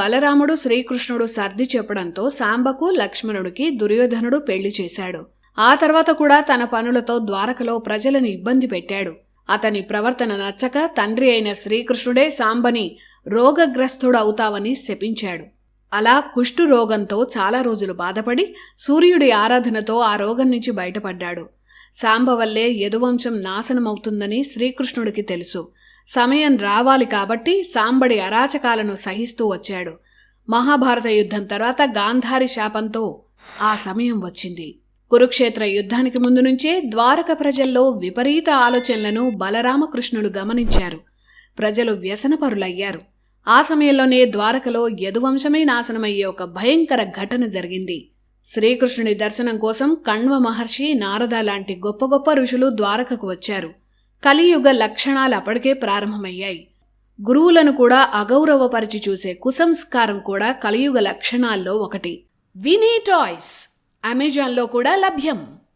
బలరాముడు శ్రీకృష్ణుడు సర్ది చెప్పడంతో సాంబకు లక్ష్మణుడికి దుర్యోధనుడు పెళ్ళి చేశాడు. ఆ తర్వాత కూడా తన పనులతో ద్వారకలో ప్రజలను ఇబ్బంది పెట్టాడు. అతని ప్రవర్తన నచ్చక తండ్రి అయిన శ్రీకృష్ణుడే సాంబని రోగగ్రస్తుడవుతావని శపించాడు. అలా కుష్టు రోగంతో చాలా రోజులు బాధపడి సూర్యుడి ఆరాధనతో ఆ రోగం నుంచి బయటపడ్డాడు. సాంబ వల్లే యదువంశం నాశనమవుతుందని శ్రీకృష్ణుడికి తెలుసు. సమయం రావాలి కాబట్టి సాంబడి అరాచకాలను సహిస్తూ వచ్చాడు. మహాభారత యుద్ధం తర్వాత గాంధారి శాపంతో ఆ సమయం వచ్చింది. కురుక్షేత్ర యుద్ధానికి ముందు నుంచే ద్వారక ప్రజల్లో విపరీత ఆలోచనలను బలరామకృష్ణులు గమనించారు. ప్రజలు వ్యసనపరులయ్యారు. ఆ సమయంలోనే ద్వారకలో యదువంశమే నాశనమయ్యే ఒక భయంకర ఘటన జరిగింది. శ్రీకృష్ణుని దర్శనం కోసం కణ్వ మహర్షి నారద లాంటి గొప్ప గొప్ప ఋషులు ద్వారకకు వచ్చారు. కలియుగ లక్షణాలు అప్పటికే ప్రారంభమయ్యాయి. గురువులను కూడా అగౌరవపరిచి చూసే కుసంస్కారం కూడా కలియుగ లక్షణాల్లో ఒకటి. వినీ టాయ్స్ అమెజాన్లో కూడా లభ్యం.